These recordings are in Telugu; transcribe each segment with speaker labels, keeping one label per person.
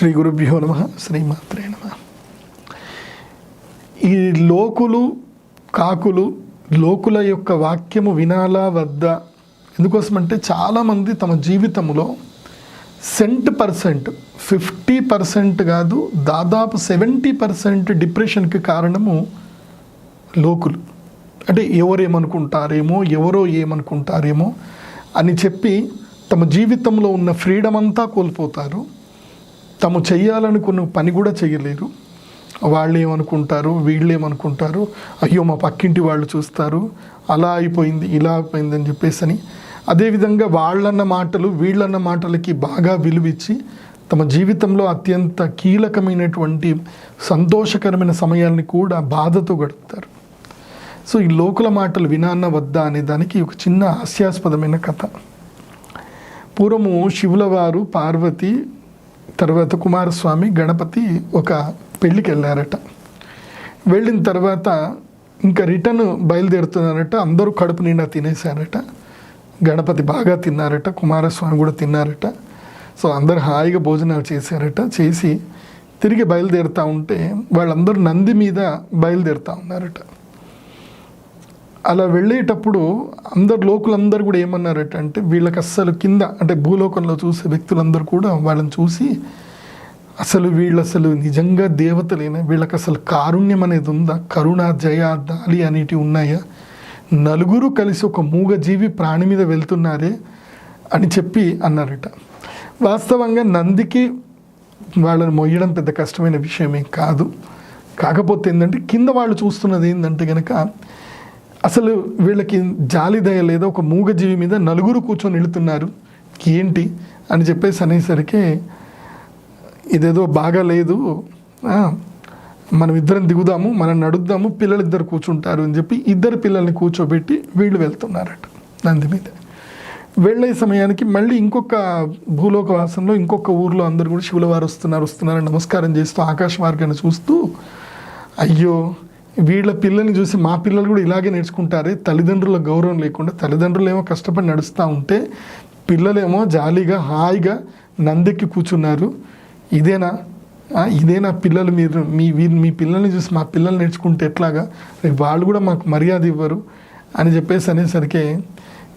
Speaker 1: శ్రీ గురుభ్యో నమ శ్రీమాత్రే నమ. ఈ లోకులు కాకులు లోకుల యొక్క వాక్యము వినాలా వద్దా? ఎందుకోసమంటే చాలామంది తమ జీవితంలో సెంట్ పర్సెంట్ ఫిఫ్టీ పర్సెంట్ కాదు దాదాపు సెవెంటీ పర్సెంట్ డిప్రెషన్కి కారణము లోకులు. అంటే ఎవరేమనుకుంటారేమో ఎవరో ఏమనుకుంటారేమో అని చెప్పి తమ జీవితంలో ఉన్న ఫ్రీడమ్ అంతా కోల్పోతారు. తాము చేయాలనుకున్న పని కూడా చేయలేరు వాళ్ళు ఏమనుకుంటారు వీళ్ళు ఏమనుకుంటారు అయ్యో మా పక్కింటి వాళ్ళు చూస్తారు. అలా అయిపోయింది ఇలా అయిపోయింది అని చెప్పేసి అని అదేవిధంగా వాళ్ళన్న మాటలు వీళ్ళన్న మాటలకి బాగా విలువిచ్చి తమ జీవితంలో అత్యంత కీలకమైనటువంటి సంతోషకరమైన సమయాల్ని కూడా బాధతో గడుపుతారు. సో ఈ లోకుల మాటలు వినాన్న వద్దా అనే దానికి ఒక చిన్న హాస్యాస్పదమైన కథ. పూర్వము శివుల వారు పార్వతి తర్వాత కుమారస్వామి గణపతి ఒక పెళ్ళికి వెళ్ళారట వెళ్ళిన తర్వాత ఇంకా రిటర్న్ బయలుదేరుతున్నారట. అందరూ కడుపు నిండా తినేశారట. గణపతి బాగా తిన్నారట. కుమారస్వామి కూడా తిన్నారట. సో అందరు హాయిగా భోజనాలు చేశారట. చేసి తిరిగి బయలుదేరుతూ ఉంటే వాళ్ళందరూ నంది మీద బయలుదేరుతూ ఉన్నారట. అలా వెళ్ళేటప్పుడు అందరు లోకులందరూ కూడా ఏమన్నారట అంటే వీళ్ళకి అస్సలు కింద అంటే భూలోకంలో చూసే వ్యక్తులందరూ కూడా వాళ్ళని చూసి అసలు వీళ్ళు అసలు నిజంగా దేవతలేనా? వీళ్ళకి అసలు కారుణ్యం అనేది ఉందా? కరుణ జయ దాలి అనేటివి ఉన్నాయా? నలుగురు కలిసి ఒక మూగజీవి ప్రాణి మీద వెళ్తున్నారే అని చెప్పి అన్నారట. వాస్తవంగా నందికి వాళ్ళని మొయ్యడం పెద్ద కష్టమైన విషయమే కాదు. కాకపోతే ఏంటంటే కింద వాళ్ళు చూస్తున్నది ఏంటంటే కనుక అసలు వీళ్ళకి జాలి దయ లేదా ఒక మూగజీవి మీద నలుగురు కూర్చొని వెళుతున్నారు ఏంటి? అని చెప్పేసి అనేసరికి ఇదేదో బాగా లేదు. మనం ఇద్దరం దిగుదాము మనం నడుద్దాము పిల్లలు ఇద్దరు కూర్చుంటారు అని చెప్పి ఇద్దరు పిల్లల్ని కూర్చోబెట్టి వీళ్ళు వెళ్తున్నారట నంది మీద. వెళ్ళే సమయానికి మళ్ళీ ఇంకొక భూలోకవాసంలో ఇంకొక ఊర్లో అందరు కూడా శివులవారు వస్తున్నారు వస్తున్నారని నమస్కారం చేస్తూ ఆకాశ మార్గాన్ని చూస్తూ అయ్యో వీళ్ళ పిల్లల్ని చూసి మా పిల్లలు కూడా ఇలాగే నేర్చుకుంటారే. తల్లిదండ్రుల గౌరవం లేకుండా తల్లిదండ్రులు ఏమో కష్టపడి నడుస్తూ ఉంటే పిల్లలేమో జాలీగా హాయిగా నందెక్కి కూర్చున్నారు. ఇదేనా? ఇదేనా పిల్లలు మీరు? మీ వీరు మీ పిల్లల్ని చూసి మా పిల్లలు నేర్చుకుంటే ఎట్లాగా? వాళ్ళు కూడా మాకు మర్యాద ఇవ్వరు అని చెప్పేసి అనేసరికి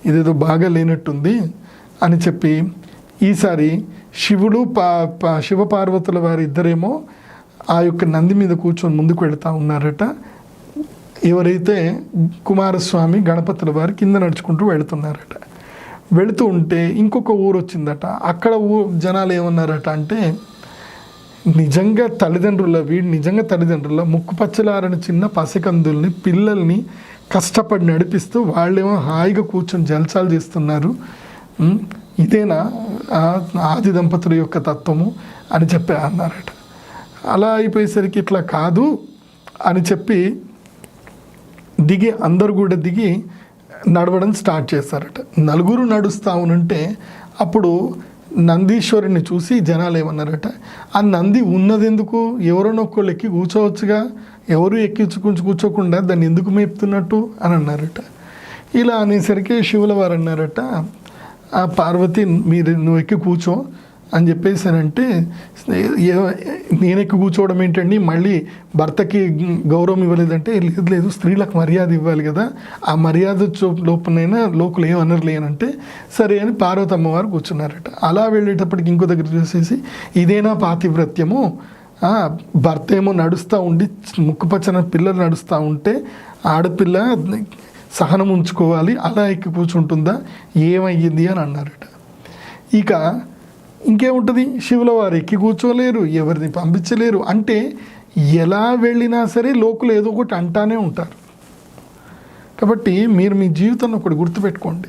Speaker 1: ఇదేదో బాగా లేనట్టుంది అని చెప్పి ఈసారి శివుడు పా పా శివపార్వతుల వారి ఇద్దరేమో ఆ యొక్క నంది మీద కూర్చొని ముందుకు వెళ్తూ ఉన్నారట. ఎవరైతే కుమారస్వామి గణపతుల వారి కింద నడుచుకుంటూ వెళుతున్నారట వెళుతూ ఉంటే ఇంకొక ఊరు వచ్చిందట. అక్కడ ఊ జనాలు ఏమన్నారట అంటే నిజంగా తల్లిదండ్రుల వీడు నిజంగా తల్లిదండ్రుల ముక్కు పచ్చలారని చిన్న పసికందుల్ని పిల్లల్ని కష్టపడి నడిపిస్తూ వాళ్ళేమో హాయిగా కూర్చొని జల్సాలు చేస్తున్నారు. ఇదేనా? ఆది దంపతుల యొక్క తత్వము అని చెప్పి అన్నారట. అలా అయిపోయేసరికి ఇట్లా కాదు అని చెప్పి దిగి అందరు కూడా దిగి నడవడం స్టార్ట్ చేశారట. నలుగురు నడుస్తా ఉనంటే అప్పుడు నందీశ్వరుని చూసి జనాలు ఏమన్నారట ఆ నంది ఉన్నదెందుకు? ఎవరినొక్కళ్ళు ఎక్కి కూర్చోవచ్చుగా? ఎవరు ఎక్కించుకుంటూ కూర్చోకుండా దాన్ని ఎందుకు మేపుతున్నట్టు? అని అన్నారట. ఇలా అనేసరికి శివుల వారు అన్నారట ఆ పార్వతి మీరు నువ్వు ఎక్కి కూర్చో. అని చెప్పేసానంటే నేను ఎక్కి కూర్చోవడం ఏంటండి మళ్ళీ భర్తకి గౌరవం ఇవ్వలేదంటే లేదు లేదు స్త్రీలకు మర్యాద ఇవ్వాలి కదా ఆ మర్యాద చూ లోకులు ఏం అనర్లేనంటే అని అంటే సరే అని పార్వతి అమ్మవారు కూర్చున్నారట. అలా వెళ్ళేటప్పటికి ఇంకో దగ్గర చూసేసి ఇదేనా పాతివ్రత్యము? భర్త ఏమో నడుస్తూ ఉండి ముక్కుపచ్చన పిల్లలు నడుస్తూ ఉంటే ఆడపిల్ల సహనం ఉంచుకోవాలి అలా ఎక్కి కూర్చుంటుందా? ఏమయ్యింది అని అన్నారట. ఇక ఇంకేముంటుంది? శివుల వారు ఎక్కి కూర్చోలేరు ఎవరిని పంపించలేరు. అంటే ఎలా వెళ్ళినా సరే లోకులు ఏదో ఒకటి అంటానే ఉంటారు. కాబట్టి మీరు మీ జీవితంలో ఒకటి గుర్తుపెట్టుకోండి.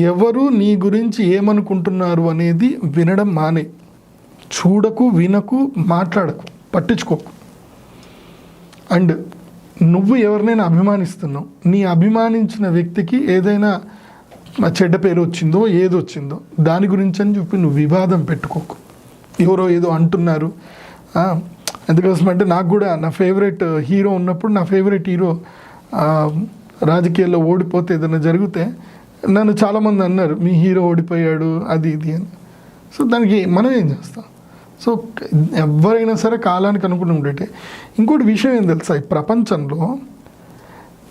Speaker 1: ఎవరు నీ గురించి ఏమనుకుంటున్నారు అనేది వినడం మానే. చూడకు వినకు మాట్లాడకు పట్టించుకోకు. అండ్ నువ్వు ఎవరినైనా అభిమానిస్తున్నావు. నీ అభిమానించిన వ్యక్తికి ఏదైనా చెడ్డ పేరు వచ్చిందో ఏది వచ్చిందో దాని గురించి అని చెప్పి నువ్వు వివాదం పెట్టుకోకు. ఎవరో ఏదో అంటున్నారు. ఎందుకోసం అంటే నాకు కూడా నా ఫేవరెట్ హీరో ఉన్నప్పుడు నా ఫేవరెట్ హీరో రాజకీయాల్లో ఓడిపోతే ఏదైనా జరిగితే నన్ను చాలామంది అన్నారు మీ హీరో ఓడిపోయాడు అది ఇది అని. సో దానికి మనం ఏం చేస్తాం? సో ఎవరైనా సరే కాలానికి అనుకుని ఉండేటే ఇంకోటి విషయం ఏం తెలుసా? ఈ ప్రపంచంలో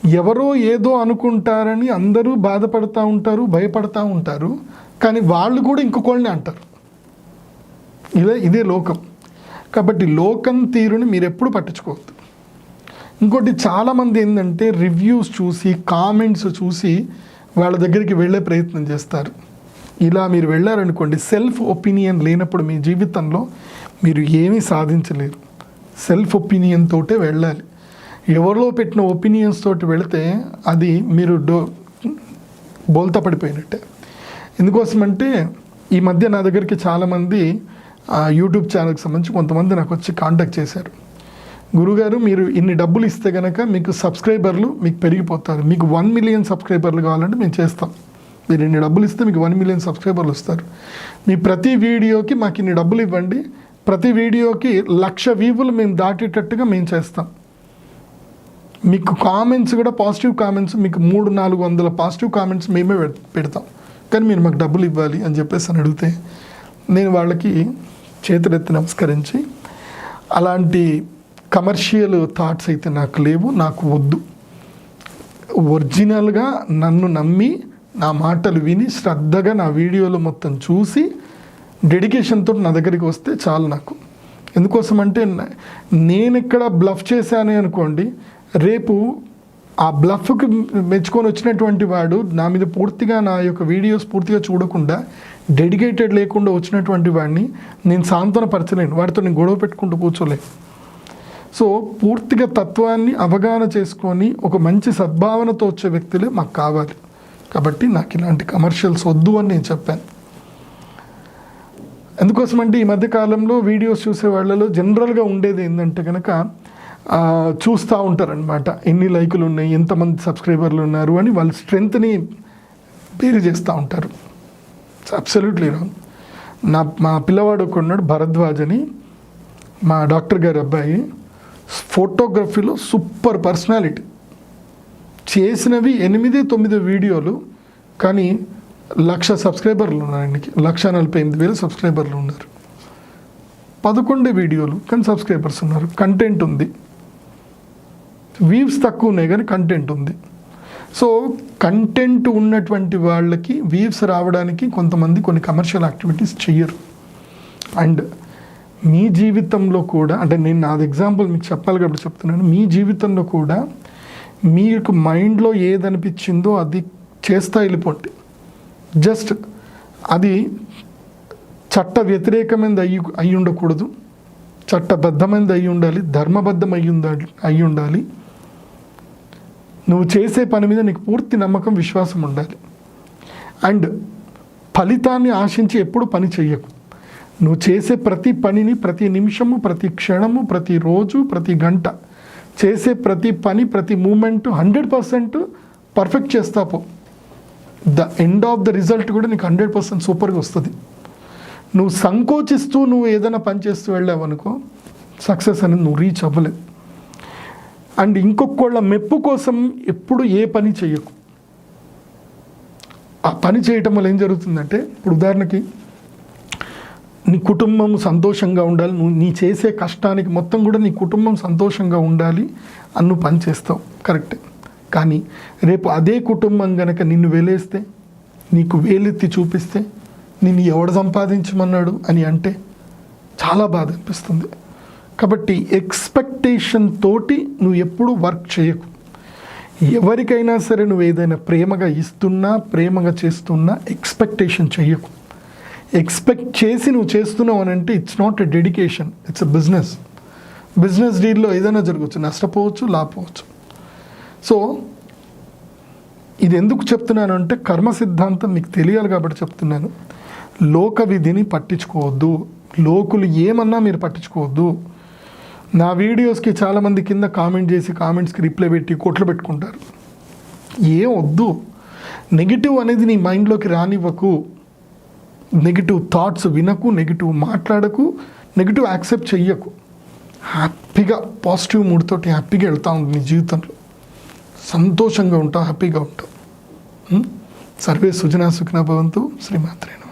Speaker 1: ఎవరో ఏదో అనుకుంటారని అందరూ బాధపడుతూ ఉంటారు భయపడతా ఉంటారు. కానీ వాళ్ళు కూడా ఇంకొకళ్ళని అంటారు. ఇదే ఇదే లోకం. కాబట్టి లోకం తీరుని మీరు ఎప్పుడు పట్టించుకోవద్దు. ఇంకోటి చాలామంది ఏంటంటే రివ్యూస్ చూసి కామెంట్స్ చూసి వాళ్ళ దగ్గరికి వెళ్ళే ప్రయత్నం చేస్తారు. ఇలా మీరు వెళ్ళారనుకోండి సెల్ఫ్ ఒపీనియన్ లేనప్పుడు మీ జీవితంలో మీరు ఏమీ సాధించలేరు. సెల్ఫ్ ఒపీనియన్ తోటే వెళ్ళాలి. ఎవరిలో పెట్టిన ఒపీనియన్స్ తోటి వెళితే అది మీరు డో బోల్తా పడిపోయినట్టే. ఎందుకోసమంటే ఈ మధ్య నా దగ్గరికి చాలామంది యూట్యూబ్ ఛానల్కి సంబంధించి కొంతమంది నాకు వచ్చి కాంటాక్ట్ చేశారు. గురుగారు మీరు ఇన్ని డబ్బులు ఇస్తే కనుక మీకు సబ్స్క్రైబర్లు మీకు పెరిగిపోతారు. మీకు వన్ మిలియన్ సబ్స్క్రైబర్లు కావాలంటే మేము చేస్తాం. మీరు ఇన్ని డబ్బులు ఇస్తే మీకు వన్ మిలియన్ సబ్స్క్రైబర్లు వస్తారు. మీ ప్రతి వీడియోకి మాకు ఇన్ని డబ్బులు ఇవ్వండి. ప్రతి వీడియోకి లక్ష వ్యూవులు మేము దాటేటట్టుగా మేము చేస్తాం. మీకు కామెంట్స్ కూడా పాజిటివ్ కామెంట్స్ మీకు మూడు నాలుగు వందల పాజిటివ్ కామెంట్స్ మేమే పెడతాం. కానీ మీరు మాకు డబ్బులు ఇవ్వాలి అని చెప్పేసి అని అడిగితే నేను వాళ్ళకి చేతులెత్తి నమస్కరించి అలాంటి కమర్షియల్ థాట్స్ అయితే నాకు లేవు నాకు వద్దు. ఒరిజినల్గా నన్ను నమ్మి నా మాటలు విని శ్రద్ధగా నా వీడియోలు మొత్తం చూసి డెడికేషన్తో నా దగ్గరికి వస్తే చాలు నాకు. ఎందుకోసం అంటే నేను ఇక్కడ బ్లఫ్ చేశాను అనుకోండి రేపు ఆ బ్లఫ్కి మెచ్చుకొని వచ్చినటువంటి వాడు నా మీద పూర్తిగా నా యొక్క వీడియోస్ పూర్తిగా చూడకుండా డెడికేటెడ్ లేకుండా వచ్చినటువంటి వాడిని నేను సాంత్వనపరచలేను. వాడితో నేను గొడవ పెట్టుకుంటూ కూర్చోలేను. సో పూర్తిగా తత్వాన్ని అవగాహన చేసుకొని ఒక మంచి సద్భావనతో వచ్చే వ్యక్తులే మాకు కావాలి. కాబట్టి నాకు ఇలాంటి కమర్షియల్స్ వద్దు అని నేను చెప్పాను. ఎందుకోసమంటే ఈ మధ్యకాలంలో వీడియోస్ చూసే వాళ్ళలో జనరల్గా ఉండేది ఏంటంటే కనుక చూస్తూ ఉంటారనమాట ఎన్ని లైకులు ఉన్నాయి ఎంతమంది సబ్స్క్రైబర్లు ఉన్నారు అని వాళ్ళ స్ట్రెంగ్త్ని పేరు చేస్తూ ఉంటారు. అబ్సల్యూట్లీ రాంగ్ నా మా పిల్లవాడు ఒక ఉన్నాడు భరద్వాజ్ అని. మా డాక్టర్ గారి అబ్బాయి. ఫోటోగ్రఫీలో సూపర్ పర్సనాలిటీ. చేసినవి ఎనిమిది తొమ్మిది వీడియోలు కానీ లక్ష సబ్స్క్రైబర్లు ఉన్నారు ఆయనకి. లక్ష నలభై ఎనిమిది వేలు సబ్స్క్రైబర్లు ఉన్నారు. పదకొండే వీడియోలు కానీ సబ్స్క్రైబర్స్ ఉన్నారు. కంటెంట్ ఉంది. వ్యూస్ తక్కువ ఉన్నాయి కానీ కంటెంట్ ఉంది. సో కంటెంట్ ఉన్నటువంటి వాళ్ళకి వ్యూస్ రావడానికి కొంతమంది కొన్ని కమర్షియల్ యాక్టివిటీస్ చెయ్యరు. అండ్ మీ జీవితంలో కూడా అంటే నేను నాది ఎగ్జాంపుల్ మీకు చెప్పాలి కాబట్టి చెప్తున్నాను. మీ జీవితంలో కూడా మీకు మైండ్లో ఏదనిపించిందో అది చేస్తా వెళ్ళిపోండి. జస్ట్ అది చట్ట వ్యతిరేకమైనది అయ్యి అయి ఉండకూడదు. చట్టబద్ధమైనది అయి ఉండాలి. ధర్మబద్ధం అయ్యి ఉండాలి అయి ఉండాలి. నువ్వు చేసే పని మీద నీకు పూర్తి నమ్మకం విశ్వాసం ఉండాలి. అండ్ ఫలితాన్ని ఆశించి ఎప్పుడు పని చెయ్యకు. నువ్వు చేసే ప్రతి పనిని ప్రతి నిమిషము ప్రతి క్షణము ప్రతి రోజు ప్రతి గంట చేసే ప్రతి పని ప్రతి మూమెంట్ హండ్రెడ్ పర్సెంట్ పర్ఫెక్ట్ చేస్తా పో. The end of the result కూడా నీకు హండ్రెడ్ పర్సెంట్ సూపర్గా వస్తుంది. నువ్వు సంకోచిస్తూ నువ్వు ఏదైనా పని చేస్తూ వెళ్ళావనుకో సక్సెస్ అనేది నువ్వు రీచ్ అవ్వలేదు. అండ్ ఇంకొకళ్ళ మెప్పు కోసం ఎప్పుడు ఏ పని చేయకు. ఆ పని చేయటం వల్ల ఏం జరుగుతుందంటే ఇప్పుడు ఉదాహరణకి నీ కుటుంబం సంతోషంగా ఉండాలి నువ్వు నీ చేసే కష్టానికి మొత్తం కూడా నీ కుటుంబం సంతోషంగా ఉండాలి అని నువ్వు పని చేస్తావు. కరెక్టే. కానీ రేపు అదే కుటుంబం గనక నిన్ను వేలేస్తే నీకు వేలెత్తి చూపిస్తే నిన్ను ఎవడు సంపాదించమన్నాడు అని అంటే చాలా బాధ అనిపిస్తుంది. కాబట్టి ఎక్స్పెక్టేషన్ తోటి నువ్వు ఎప్పుడు వర్క్ చేయకు. ఎవరికైనా సరే నువ్వు ఏదైనా ప్రేమగా ఇస్తున్నా ప్రేమగా చేస్తున్నా ఎక్స్పెక్టేషన్ చెయ్యకు. ఎక్స్పెక్ట్ చేసి నువ్వు చేస్తున్నావు అని అంటే it's not a dedication it's a business business డీల్లో ఏదైనా జరగవచ్చు నష్టపోవచ్చు లాపోవచ్చు సో ఇది ఎందుకు చెప్తున్నాను అంటే కర్మ సిద్ధాంతం మీకు తెలియాలి కాబట్టి చెప్తున్నాను. లోక విధిని పట్టించుకోవద్దు. లోకులు ఏమన్నా మీరు పట్టించుకోవద్దు. నా వీడియోస్కి చాలామంది కింద కామెంట్ చేసి కామెంట్స్కి రిప్లై పెట్టి కొట్లు పెట్టుకుంటారు. ఏం వద్దు. నెగిటివ్ అనేది నీ మైండ్లోకి రానివ్వకు. నెగిటివ్ థాట్స్ వినకు నెగిటివ్ మాట్లాడకు నెగిటివ్ యాక్సెప్ట్ చెయ్యకు. హ్యాపీగా పాజిటివ్ మూడ్తోటి హ్యాపీగా వెళ్తూ ఉంటుంది నీ జీవితంలో. సంతోషంగా ఉంటావు హ్యాపీగా ఉంటావు. సర్వే సుజనా సుఖనా భవంతు. శ్రీమాత్రేణ